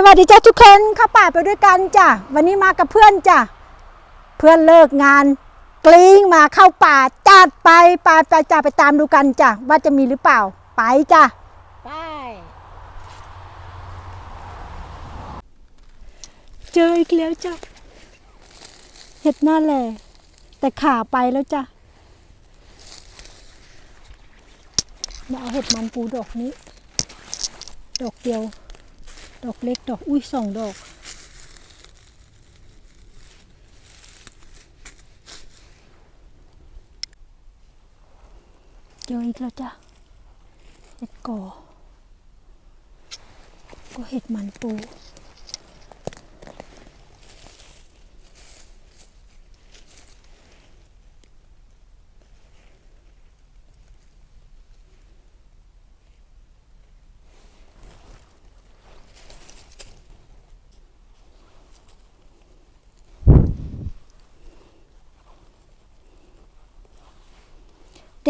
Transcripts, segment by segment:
สวัสดีจ้าทุกคนเข้าป่าไปด้วยกันจ้ะวันนี้มากับเพื่อนจ้ะเพื่อนเลิกงาน กลิ้งมาเข้าป่าจัดไปไปไปจ้ะไปตามดูกันจ้ะว่าจะมีหรือเปล่า ไปจ้ะไปเจออีกแล้วจ้ะเห็ดหน้าแหล่แต่ขาไปแล้วจ้ะมาเอาเห็ดมันปูดอกนี้ ดอกเดียว ดอกเล็กดอก อุ้ยสองดอก เจออีกแล้วจ้ะ เห็ดก่อ ก็เห็ดมันปู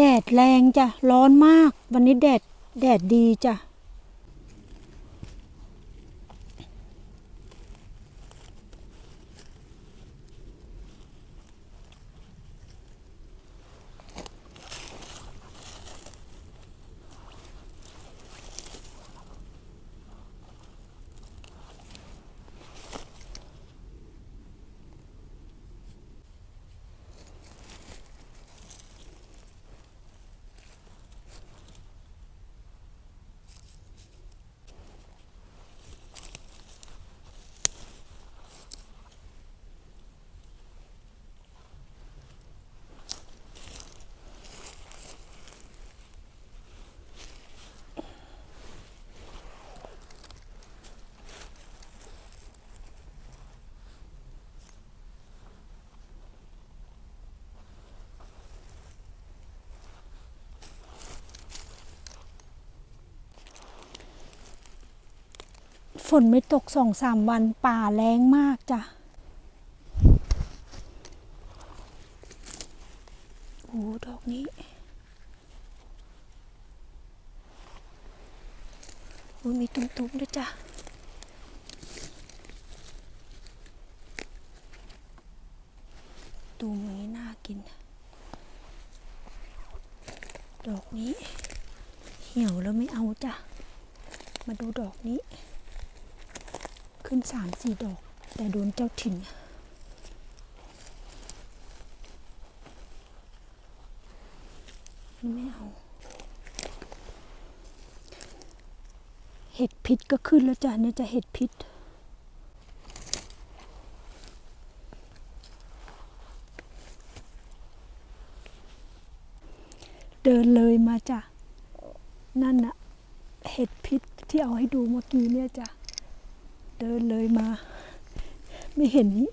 แดดแรงจ้ะร้อนมาก วันนี้แดดแดดดีจ้ะ ฝนไม่ตกสองสามวันป่าแรงมากจ้ะโอ้ดอกนี้โอ้มีตุ้มๆด้วยจ้ะตูมอย่างนี้น่ากิน ดอกนี้ เหี่ยวแล้วไม่เอาจ้ะ มาดูดอกนี้ ขึ้นสามสี่ดอก แต่โดนเจ้าถิ่น ไม่เอา เห็ดพิษก็ขึ้นแล้วจ้ะเนี่ยจะเห็ดพิษเดินเลยมาจ้ะ นั่นน่ะ เห็ดพิษที่เอาให้ดูเมื่อกี้เนี่ยจ้ะ เดินเลยมา ไม่เห็นนี้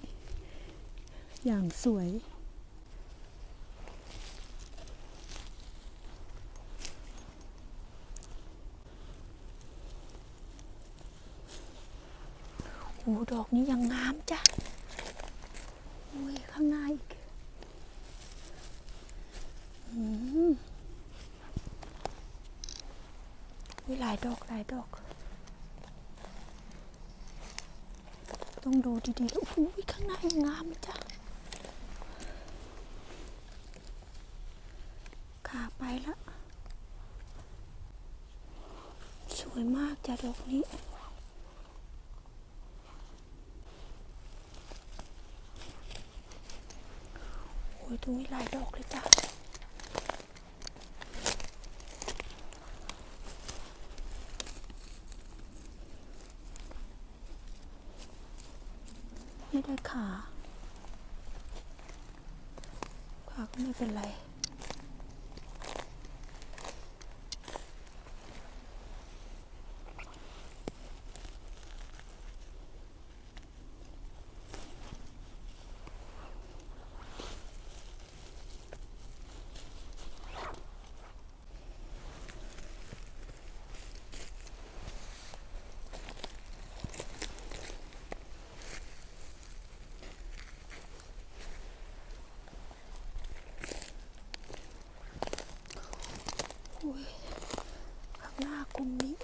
อย่างสวย โอ้ดอกนี้ยังงามจ้ะโอ้ยข้างหน้าอีกอืมอุ้ยหลายดอกหลายดอก ต้องดูดีๆแล้โอ้ยข้างหน้ายังามจ้ะขาไปล้วสวยมากจ้ะดอกนี้โอ้ยตรงนี้หลายดอกเลยจ้ะาขาก็ไม่เป็นไร อุ้ยหน้ากุมนี้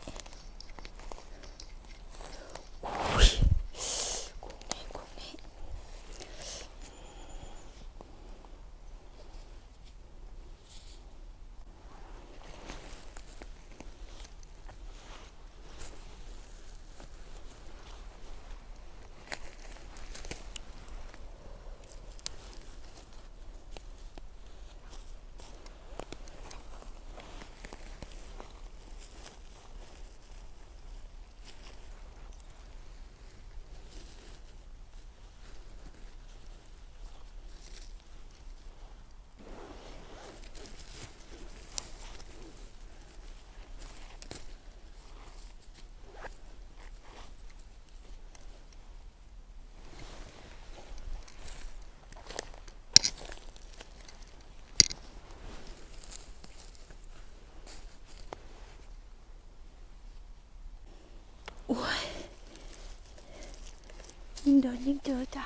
ยิ่งเดินยิ่งเจอจ้ะ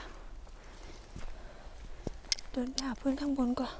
เดินไปหาเพื่อนข้างบนก่อน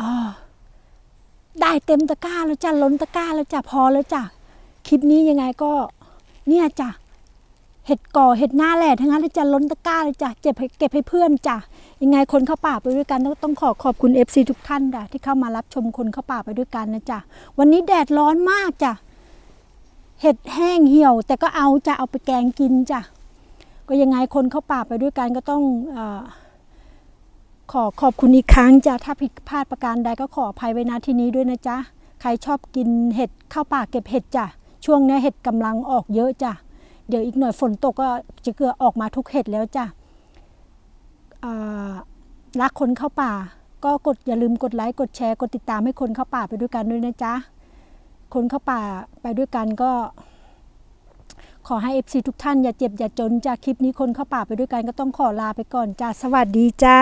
อ๋อ ได้เต็มตะกร้าแล้วจ้ะล้นตะกร้าแล้วจ้ะพอแล้วจ้ะคลิปนี้ยังไงก็เนี่ยจ้ะเห็ดก่อเห็ดหน้าแหล่ทั้งนั้นเลยจ้ะล้นตะกร้าเลยจ้ะเก็บให้เก็บให้เพื่อนจ้ะยังไงคนเข้าป่าไปด้วยกันต้องต้องขอขอบคุณ FC ทุกท่านจ้ะที่เข้ามารับชมคนเข้าป่าไปด้วยกันนะจ้ะวันนี้แดดร้อนมากจ้ะเห็ดแห้งเหี่ยว แต่ก็เอาจะเอาไปแกงกินจ้ะก็ยังไงคนเข้าป่าไปด้วยกันก็ต้องเออ ขอขอบคุณอีกครั้งจ้ะถ้าผิดพลาดประการใดก็ขออภัยไว้ณที่นี้ด้วยนะจ๊ะใครชอบกินเห็ดเข้าป่าเก็บเห็ดจ้ะช่วงนี้เห็ดกำลังออกเยอะจ้ะเดี๋ยวอีกหน่อยฝนตกก็จะเกือออกมาทุกเห็ดแล้วจ้ะอ่ารักคนเข้าป่า ก็กดอย่าลืมกดไลค์กดแชร์กดติดตามให้คนเข้าป่าไปด้วยกันด้วยนะจ๊ะคนเข้าป่าไปด้วยกันก็ ขอให้ FC ทุกท่านอย่าเจ็บอย่าจนจ้ะคลิปนี้คนเข้าป่าไปด้วยกันก็ต้องขอลาไปก่อนจ้ะสวัสดีจ้า